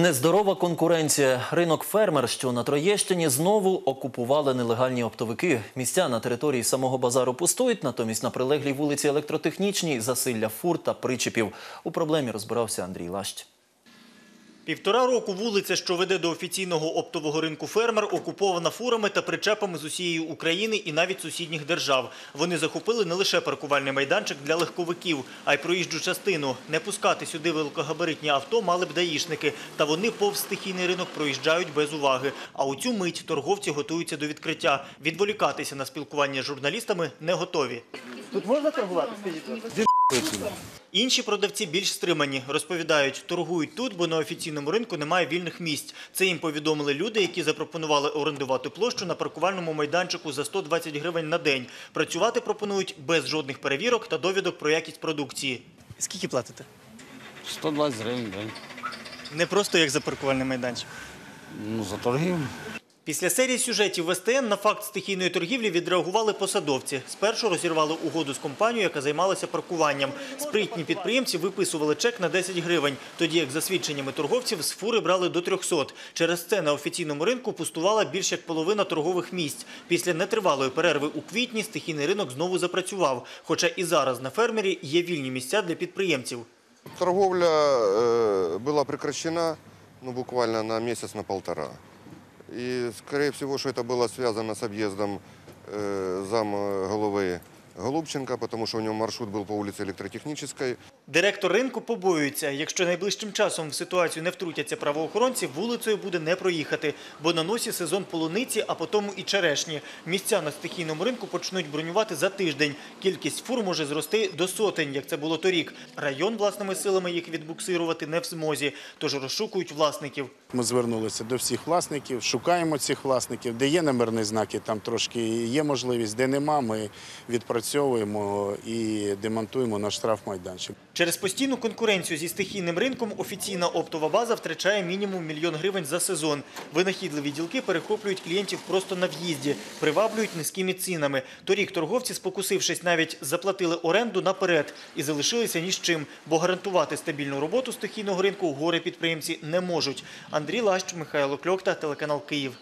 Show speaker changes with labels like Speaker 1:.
Speaker 1: Нездорова конкуренція. Ринок фермер, що на Троєщині, знову окупували нелегальні оптовики. Місця на території самого базару пустують, натомість на прилеглій вулиці електротехнічній засилля фур та причепів. У проблемі розбирався Андрій Лащ.
Speaker 2: Півтора року вулиця, що веде до офіційного оптового ринку фермер, окупована фурами та причепами з усієї України і навіть сусідніх держав. Вони захопили не лише паркувальний майданчик для легковиків, а й проїжджу частину. Не пускати сюди великогабаритні авто мали б даїшники. Та вони повз стихійний ринок проїжджають без уваги. А у цю мить торговці готуються до відкриття. Відволікатися на спілкування з журналістами не готові. Тут можна торгувати? Інші продавці більш стримані. Розповідають, торгують тут, бо на офіційному ринку немає вільних місць. Це їм повідомили люди, які запропонували орендувати площу на паркувальному майданчику за 120 гривень на день. Працювати пропонують без жодних перевірок та довідок про якість продукції. Скільки платите?
Speaker 3: 120 гривень в день.
Speaker 2: Не просто як за паркувальний майданчик.
Speaker 3: Ну, за торгівлю.
Speaker 2: Після серії сюжетів в СТН на факт стихійної торгівлі відреагували посадовці. Спершу розірвали угоду з компанією, яка займалася паркуванням. Спритні підприємці виписували чек на 10 гривень, тоді як за свідченнями торговців з фури брали до 300. Через це на офіційному ринку пустувала більш як половина торгових місць. Після нетривалої перерви у квітні стихійний ринок знову запрацював. Хоча і зараз на фермері є вільні місця для підприємців.
Speaker 4: Торговля э, была прекращена ну, буквально на месяц, на полтора. И, скорее всего, что это было связано с объездом э, зам головы Голубченко, потому что у него маршрут был по улице Электротехнической.
Speaker 2: Директор ринку побоюється, якщо найближчим часом в ситуацію не втрутяться правоохоронці, вулицею буде не проїхати, бо на носі сезон полуниці, а потім і черешні. Місця на стихійному ринку почнуть бронювати за тиждень. Кількість фур може зрости до сотень, як це було торік. Район власними силами їх відбуксирувати не в змозі, тож розшукують власників.
Speaker 5: Ми звернулися до всіх власників, шукаємо цих власників. Де є номерні знаки, там трошки є можливість, де нема, ми відпрацьовуємо і демонтуємо наш штрафмайданчик.
Speaker 2: Через постійну конкуренцію зі стихійним ринком офіційна оптова база втрачає мінімум мільйон гривень за сезон. Винахідливі ділки перехоплюють клієнтів просто на в'їзді, приваблюють низькими цінами. Торік торговці, спокусившись, навіть заплатили оренду наперед і залишилися ні з чим, бо гарантувати стабільну роботу стихійного ринку горе підприємці не можуть. Андрій Лащ, Михайло Кльокта, телеканал Київ.